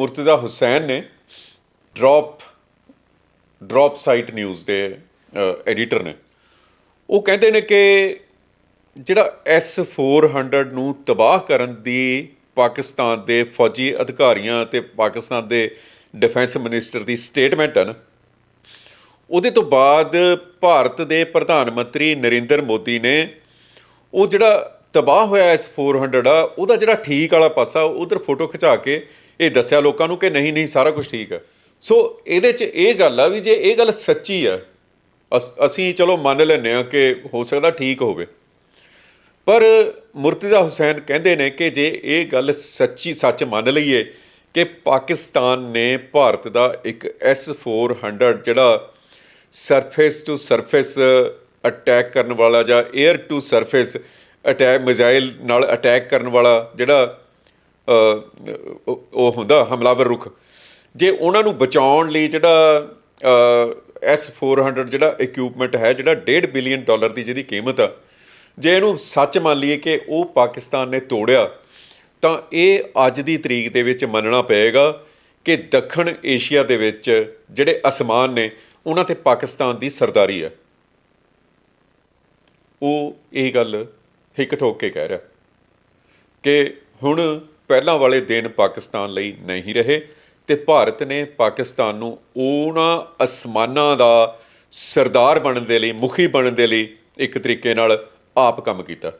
ਮੁਰਤਜ਼ਾ ਹੁਸੈਨ ਨੇ drop drop site news editor editor ਨੇ। ਉਹ ਕਹਿੰਦੇ ਨੇ ਕਿ ਜਿਹੜਾ S400 ਨੂੰ ਤਬਾਹ ਕਰਨ ਦੀ ਪਾਕਿਸਤਾਨ ਦੇ ਫੌਜੀ ਅਧਿਕਾਰੀਆਂ ਤੇ ਪਾਕਿਸਤਾਨ ਦੇ ਡਿਫੈਂਸ ਮਿਨਿਸਟਰ ਦੀ ਸਟੇਟਮੈਂਟ ਹੈ ਨਾ, ਉਹਦੇ ਤੋਂ ਬਾਅਦ ਭਾਰਤ ਦੇ ਪ੍ਰਧਾਨ ਮੰਤਰੀ ਨਰਿੰਦਰ ਮੋਦੀ ਨੇ ਉਹ ਜਿਹੜਾ ਤਬਾਹ ਹੋਇਆ S400 ਆ, ਉਹਦਾ ਜਿਹੜਾ ਠੀਕ ਵਾਲਾ ਪਾਸਾ ਉਧਰ ਫੋਟੋ ਖਿਚਾ ਕੇ ਇਹ ਦੱਸਿਆ ਲੋਕਾਂ ਨੂੰ ਕਿ ਨਹੀਂ ਨਹੀਂ, ਸਾਰਾ ਕੁਝ ਠੀਕ ਹੈ। ਸੋ ਇਹਦੇ 'ਚ ਇਹ ਗੱਲ ਆ ਵੀ ਜੇ ਇਹ ਗੱਲ ਸੱਚੀ ਆ, ਅਸ- ਅਸੀਂ ਚਲੋ ਮੰਨ ਲੈਂਦੇ ਆ ਕਿ ਹੋ ਸਕਦਾ ਠੀਕ ਹੋਵੇ। ਪਰ ਮੁਰਤਜ਼ਾ ਹੁਸੈਨ ਕਹਿੰਦੇ ਨੇ ਕਿ ਜੇ ਇਹ ਗੱਲ ਸੱਚੀ, ਸੱਚ ਮੰਨ ਲਈਏ ਕਿ ਪਾਕਿਸਤਾਨ ਨੇ ਭਾਰਤ ਦਾ ਇੱਕ S400 ਜਿਹੜਾ ਸਰਫੇਸ ਟੂ ਸਰਫੇਸ ਅਟੈਕ ਕਰਨ ਵਾਲਾ ਜਾਂ air to surface attack, missile ਨਾਲ ਅਟੈਕ ਕਰਨ ਵਾਲਾ ਜਿਹੜਾ ਉਹ ਹੁੰਦਾ, ਹਮਲਾਵਰ ਰੁਖ। ਜੇ ਉਹਨਾਂ ਨੂੰ ਬਚਾਉਣ ਲਈ ਜਿਹੜਾ S400 ਜਿਹੜਾ ਇਕਵਿਪਮੈਂਟ ਹੈ, ਜਿਹੜਾ 1.5 ਬਿਲੀਅਨ ਡਾਲਰ ਦੀ ਜਿਹਦੀ ਕੀਮਤ ਆ, ਜੇ ਇਹਨੂੰ ਸੱਚ ਮੰਨ ਲਈਏ ਕਿ ਉਹ ਪਾਕਿਸਤਾਨ ਨੇ ਤੋੜਿਆ, ਤਾਂ ਇਹ ਅੱਜ ਦੀ ਤਰੀਕ ਦੇ ਵਿੱਚ ਮੰਨਣਾ ਪਏਗਾ ਕਿ ਦੱਖਣ ਏਸ਼ੀਆ ਦੇ ਵਿੱਚ ਜਿਹੜੇ ਅਸਮਾਨ ਨੇ, ਉਹਨਾਂ ਤੇ ਪਾਕਿਸਤਾਨ ਦੀ ਸਰਦਾਰੀ ਹੈ ਉਹ ਇਹ ਗੱਲ ਹਿੱਕ ਠੋਕ ਕੇ ਕਹਿ ਰਿਹਾ ਕਿ ਹੁਣ ਪਹਿਲਾਂ ਵਾਲੇ ਦਿਨ ਪਾਕਿਸਤਾਨ ਲਈ ਨਹੀਂ ਰਹੇ ਤੇ ਭਾਰਤ ਨੇ ਪਾਕਿਸਤਾਨ ਨੂੰ ਉਹਨਾਂ ਅਸਮਾਨਾਂ ਦਾ ਸਰਦਾਰ ਬਣਨ ਦੇ ਲਈ, ਮੁਖੀ ਬਣਨ ਦੇ ਲਈ ਇੱਕ ਤਰੀਕੇ ਨਾਲ ਆਪ ਕੰਮ ਕੀਤਾ।